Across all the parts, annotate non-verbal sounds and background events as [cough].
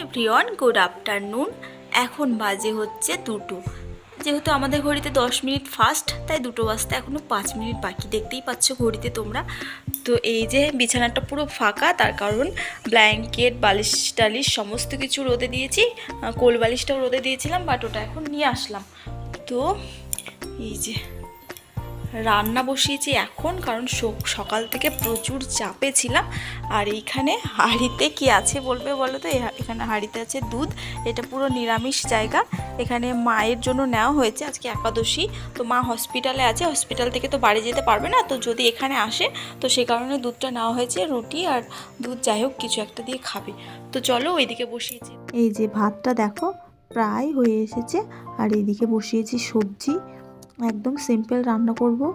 Everyone good afternoon এখন বাজে হচ্ছে দুটো। যেহেতু আমাদের ঘড়িতে দশ মিনিট ফাস্ট, তাই দুটো বাজতে এখনও পাঁচ মিনিট বাকি। দেখতেই পাচ্ছ ঘড়িতে তোমরা। তো এই যে বিছানাটা পুরো ফাঁকা, তার কারণ ব্ল্যাঙ্কেট, বালিশ টালিশ সমস্ত কিছু রোদে দিয়েছি। কোল বালিশটাও রোদে দিয়েছিলাম, বাট ওটা এখন নিয়ে আসলাম। তো এই যে রান্না বসিয়েছি এখন, কারণ সকাল থেকে প্রচুর চাপে ছিলাম। আর এইখানে হাঁড়িতে কি আছে বলবে বলো তো? এখানে হাঁড়িতে আছে দুধ, এটা পুরো নিরামিষ জায়গা। এখানে মায়ের জন্য নেওয়া হয়েছে আজকে একাদশী। তো মা হসপিটালে আছে, হসপিটাল থেকে তো বাড়ি যেতে পারবে না। তো যদি এখানে আসে, তো সে কারণে দুধটা নেওয়া হয়েছে, রুটি আর দুধ যাই হোক, কিছু একটা দিয়ে খাবে। তো চলো ওইদিকে বসিয়েছি। এই যে ভাতটা দেখো, প্রায় হয়ে এসেছে। আর এইদিকে বসিয়েছি সবজি। একদম সিম্পল রান্না করব।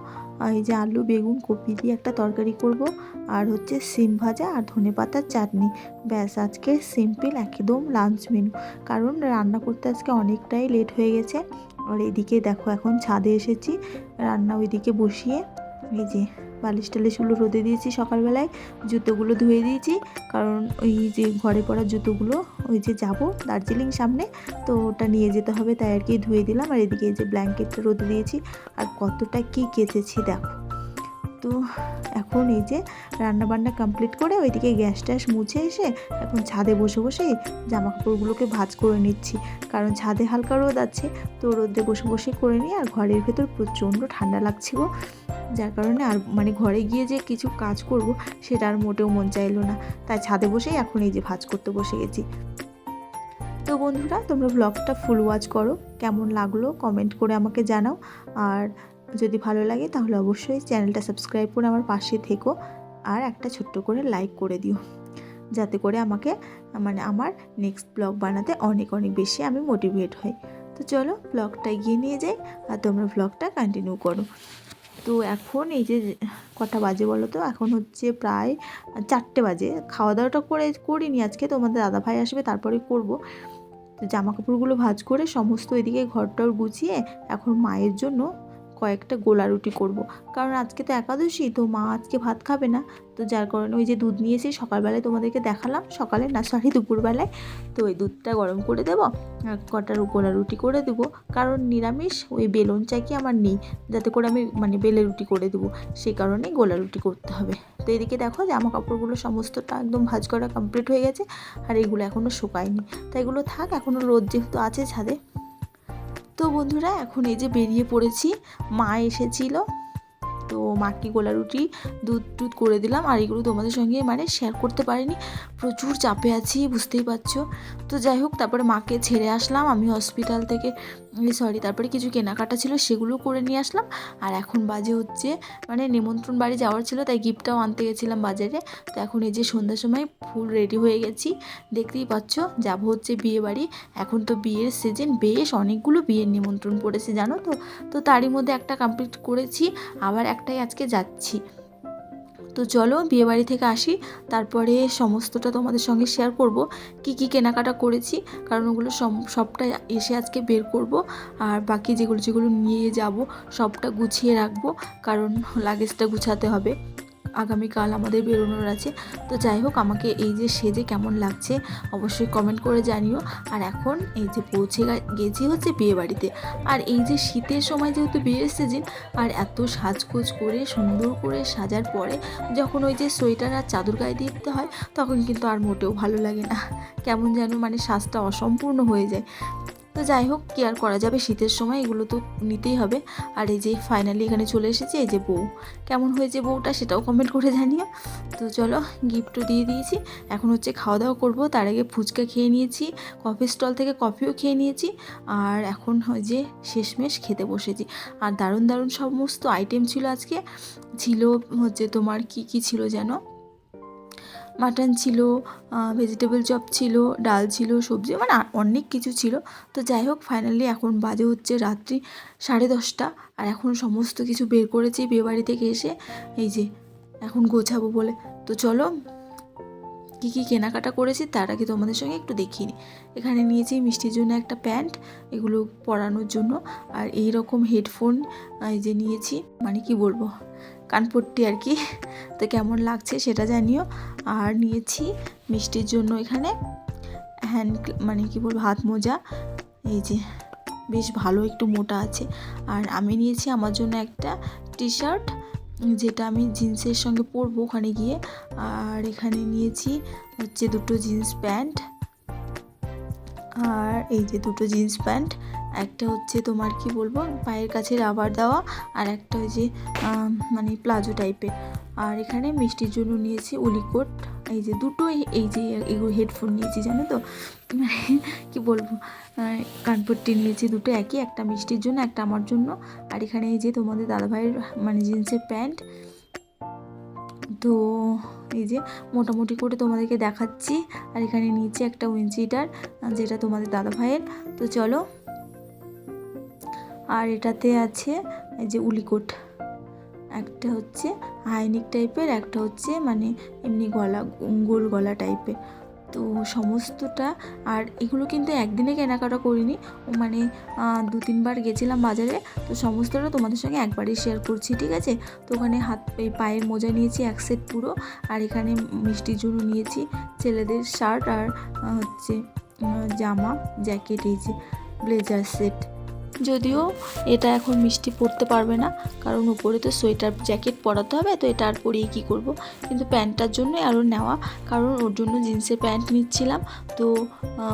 এই যে আলু, বেগুন, কপি দিয়ে একটা তরকারি করব। আর হচ্ছে সিম ভাজা আর ধনে পাতার চাটনি। ব্যাস, আজকে সিম্পল একদম লাঞ্চ মেনু। কারণ রান্না করতে আজকে অনেকটাই লেট হয়ে গেছে। আর এদিকে দেখো, এখন ছাদে এসেছি। রান্না ওইদিকে বসিয়ে, এই যে বালিশ টালিশগুলো রোদে দিয়েছি সকালবেলায়, জুতোগুলো ধুয়ে দিয়েছি, কারণ ওই যে ঘরে পড়া জুতোগুলো, ওই যে যাব দার্জিলিং সামনে, তো ওটা নিয়ে যেতে হবে, তাই আর কি ধুয়ে দিলাম। আর এদিকে যে ব্ল্যাঙ্কেটটা রোদে দিয়েছি, আর কতটা কি কেচেছি দেখো। তো এখন এই যে রান্না বান্না কমপ্লিট করে ওইদিকে গ্যাস ট্যাস মুছে এসে এখন ছাদে বসে বসে জামা কাপড়গুলোকে ভাঁজ করে নিচ্ছি। কারণ ছাদে হালকা রোদ আছে, তো রোদে বসে বসে করে নিই আর ঘরের ভেতর প্রচণ্ড ঠান্ডা লাগছিল যার কারণে আর মানে ঘরে গিয়ে যে কিছু কাজ করব সেটা আর মোটেও মন চাইলো না। তাই ছাদে বসেই এখন এই যে ভাজ করতে বসে গেছি। তো বন্ধুরা, তোমরা ব্লগটা ফুল ওয়াচ করো। কেমন লাগল কমেন্ট করে আমাকে জানাও। আর যদি ভালো লাগে তাহলে অবশ্যই চ্যানেলটা সাবস্ক্রাইব করে আমার পাশে থেকো। আর একটা ছোট্ট করে লাইক করে দিও। যাতে করে আমাকে মানে আমার নেক্সট ব্লগ বানাতে অনেক অনেক বেশি আমি মোটিভেট হই। তো চলো ব্লগটা এগিয়ে নিয়ে যাই আর তোমরা ব্লগটা কন্টিনিউ করো। তো এখন এই যে কটা বাজে বলো তো? এখন হচ্ছে প্রায় চারটে বাজে। খাওয়া দাওয়াটা করে, করিনি আজকে, তোমাদের দাদা ভাই আসবে তারপরে করব। জামা কাপড়গুলো ভাজ করে সমস্ত এদিকে ঘরটর গুছিয়ে এখন মায়ের জন্য কয়েকটা গোলা রুটি করব। কারণ আজকে তো একাদশী, তো মা আজকে ভাত খাবে না। তো যার কারণে ওই যে দুধ নিয়েছি সকালবেলায় তোমাদেরকে দেখালাম। সকালে না সরি দুপুরবেলায়। তো ওই দুধটা গরম করে দেবো। আর কটার গোলা রুটি করে দেবো। কারণ নিরামিষ ওই বেলন চাকি আমার নেই। যাতে করে আমি মানে বেলে রুটি করে দেবো। সেই কারণেই গোলা রুটি করতে হবে। তো এদিকে দেখো জামা কাপড়গুলো সমস্তটা একদম ভাজ করা কমপ্লিট হয়ে গেছে। আর এগুলো এখনও শুকায়নি। তাই এগুলো থাক এখনও রোদ যেহেতু আছে ছাদে। তো বন্ধুরা, এখন এই যে বেরিয়ে পড়েছি, মা এসেছিল। তো মাকে গোলা রুটি, দুধ টুধ করে দিলাম, আর এগুলো তোমাদের সঙ্গে মানে শেয়ার করতে পারিনি। প্রচুর চাপে আছি, বুঝতেই পারছ। তো যাই হোক, তারপরে মাকে ছেড়ে আসলাম, আমি হসপিটাল থেকে। সরি তারপরে কিছু কেনাকাটা ছিল সেগুলো করে নিয়ে আসলাম। আর এখন বাজে হচ্ছে মানে নিমন্ত্রণ বাড়ি যাওয়ার ছিল, তাই গিফটটাও আনতে গেছিলাম বাজারে। তো এখন এই যে সন্ধ্যার সময় ফুল রেডি হয়ে গেছি। দেখতেই পাচ্ছ, যাব হচ্ছে বিয়ে বাড়ি। এখন তো বিয়ের সিজন বেশ অনেকগুলো বিয়ের নিমন্ত্রণ পড়েছে, জানো তো? তো তারই মধ্যে একটা কমপ্লিট করেছি, আবার একটাই আজকে যাচ্ছি। তো চলো বিয়েবাড়ি থেকে আসি। তারপরে সমস্তটা তোমাদের সঙ্গে শেয়ার করব। কি কি কেনাকাটা করেছি, কারণ ওগুলো সবটা এসে আজকে বের করব। আর বাকি যেগুলো যেগুলো নিয়ে যাব, সবটা গুছিয়ে রাখব, কারণ লাগেজটা গুছাতে হবে। আগামীকাল আমাদের বেরোনোর আছে। তো যাই হোক, আমাকে এই যে সেজে কেমন লাগছে অবশ্যই কমেন্ট করে জানিও। আর এখন এই যে পৌঁছে গেছি হচ্ছে বিয়ে বাড়িতে। আর এই যে শীতের সময় যেহেতু বিয়ের সিজন আর এত সাজগোজ করে, সুন্দর করে সাজার পরে যখন ওই যে সোয়েটার আর চাদর গায়ে দিতে হয়, তখন কিন্তু আর মোটেও ভালো লাগে না। কেমন যেন মানে সাজটা অসম্পূর্ণ হয়ে যায়। তো যাই হোক, কি আর করা যাবে? শীতের সময় এগুলো তো নিতেই হবে। আর এই যে ফাইনালি এখানে চলে এসেছে, এই যে বউ। কেমন হয়েছে বউটা সেটাও কমেন্ট করে জানিও। তো চলো গিফটও দিয়ে দিয়েছি। এখন হচ্ছে খাওয়া দাওয়া করব। তার আগে ফুচকা খেয়ে নিয়েছি কফি স্টল থেকে কফিও খেয়ে নিয়েছি। আর এখন যে শেষমেশ খেতে বসেছি। আর দারুণ দারুণ সমস্ত আইটেম ছিল আজকে। ছিল হচ্ছে তোমার কি কি ছিল যেন? মাটন ছিল ভেজিটেবল চপ ছিল, ডাল ছিল, সবজি মানে অনেক কিছু ছিল। তো যাই হোক ফাইনালি এখন বাজে হচ্ছে রাত্রি সাড়ে দশটা আর এখন সমস্ত কিছু বের করেছি বিয়েবাড়ি থেকে এসে। এই যে, এখন গোছাবো বলে। তো চলো, কী কী কেনাকাটা করেছি তার আগে তোমাদের সঙ্গে একটু দেখিয়ে নিই এখানে নিয়েছি মিষ্টির জন্য একটা প্যান্ট, এগুলো পরানোর জন্য। আর এই রকম হেডফোন এই যে নিয়েছি। মানে কি বলব, কানপট্টি আর কি। তো কেমন লাগছে সেটা জানিও। আর নিয়েছি মিষ্টির জন্য এখানে হ্যান্ড মানে কী বলব, হাত মোজা। এই যে, বেশ ভালো একটু মোটা আছে। আর আমি নিয়েছি আমার জন্য একটা টি শার্ট যেটা আমি জিন্সের সঙ্গে পরবো ওখানে গিয়ে। আর এখানে নিয়েছি হচ্ছে দুটো জিন্স প্যান্ট। আর এই যে দুটো জিন্স প্যান্ট, একটা হচ্ছে তোমার কি বলব, পায়ের কাছে রাবার দেওয়া আর একটা ওই যে মানে প্লাজো টাইপের আর এখানে মিষ্টির জন্য নিয়েছি উলিকোট। এই যে দুটো এই যে এগুলো হেডফোন নিয়েছি, জানো তো? [laughs] কি বলব? কানপট্টি নিয়েছি দুটো, একই, একটা মিষ্টির জন্য, একটা আমার জন্য। আর এখানে এই যে তোমাদের দাদাভাইয়ের মানে জিন্সের প্যান্ট। তো এই যে মোটামুটি করে তোমাদেরকে দেখাচ্ছি। আর এখানে নিচে একটা উইনচিটার যেটা তোমাদের দাদা ভাইয়ের তো চলো। আর এটাতে আছে এই যে উলিকোট। একটা হচ্ছে হাইনিক টাইপের, একটা হচ্ছে মানে এমনি গলা, গোল গলা টাইপের। তো সমস্তটা আর এগুলো কিন্তু একদিনে কেনাকাটা করিনি। মানে দু তিনবার গেছিলাম বাজারে, তো সমস্তটা তোমাদের সঙ্গে একবারই শেয়ার করছি, ঠিক আছে? তো ওখানে হাত, এই পায়ের মোজা নিয়েছি, এক সেট পুরো, আর এখানে মিষ্টির জন্য নিয়েছি, ছেলেদের শার্ট আর হচ্ছে জামা জ্যাকেট এই যে ব্লেজার সেট যদিও এটা এখন মিষ্টি পরতে পারবে না, কারণ উপরে তো সোয়েটার জ্যাকেট পরাতে হবে, তো এটা আর পরিয়ে কী করব? কিন্তু প্যান্টটার জন্য আরও নেওয়া, কারণ ওর জন্য জিন্সের প্যান্ট নিচ্ছিলাম, তো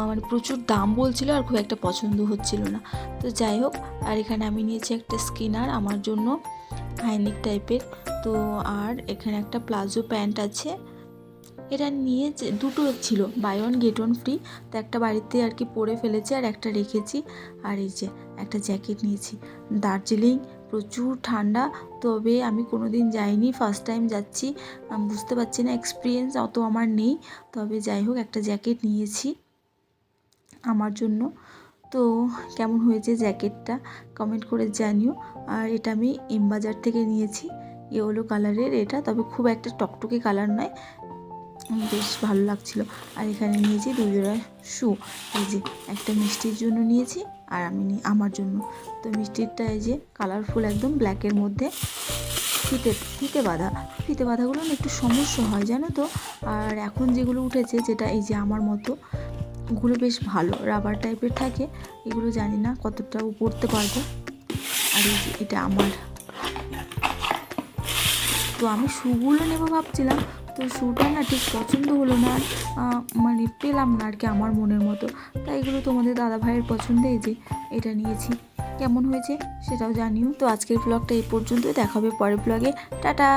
মানে প্রচুর দাম বলছিল আর খুব একটা পছন্দ হচ্ছিল না। তো যাই হোক, আর এখানে আমি নিয়েছি একটা স্কিনার আমার জন্য, হাইনিক টাইপের, তো আর এখানে একটা প্লাজো প্যান্ট আছে। এটা নিয়ে যে- দুটো ছিল buy one get one free তো একটা বাড়িতে আর কি পরে ফেলেছি আর একটা রেখেছি। আর এই যে একটা জ্যাকেট নিয়েছি। দার্জিলিং, প্রচুর ঠান্ডা, তবে আমি কোনো দিন যাইনি ফার্স্ট টাইম যাচ্ছি। বুঝতে পারছি না এক্সপিরিয়েন্স অত আমার নেই, তবে যাই হোক, একটা জ্যাকেট নিয়েছি আমার জন্য। তো কেমন হয়েছে জ্যাকেটটা কমেন্ট করে জানিও। আর এটা আমি এমবাজার থেকে নিয়েছি। ইয়েলো কালারের এটা তবে খুব একটা টকটকে কালার নয়। বেশ ভালো লাগছিল। আর এখানে নিয়েছি দুই জোড়া শু। এই যে একটা মিষ্টির জন্য নিয়েছি আর আমি আমার জন্য। তো মিষ্টিরটা এই যে কালারফুল একদম ব্ল্যাকের মধ্যে ফিতে ফিতে বাঁধা। ফিতে বাঁধাগুলো একটু সমস্যা হয়, জানো তো? আর এখন যেগুলো উঠেছে, যেটা এই যে আমার মতো ওগুলো বেশ ভালো। রাবার টাইপের থাকে। এগুলো জানি না কতটা পড়তে পারব। আর এই যে এটা আমার। তো আমি শুগুলো নেব ভাবছিলাম। তো শ্যুটা না ঠিক পছন্দ হলো না মানে পেলাম না আর কি আমার মনের মতো। তাই এগুলো তোমাদের দাদা ভাইয়ের পছন্দে যে, এটা নিয়েছি। কেমন হয়েছে সেটাও জানিও। তো আজকের ব্লগটা এই পর্যন্তই। দেখাবে পরের ব্লগে টাটা!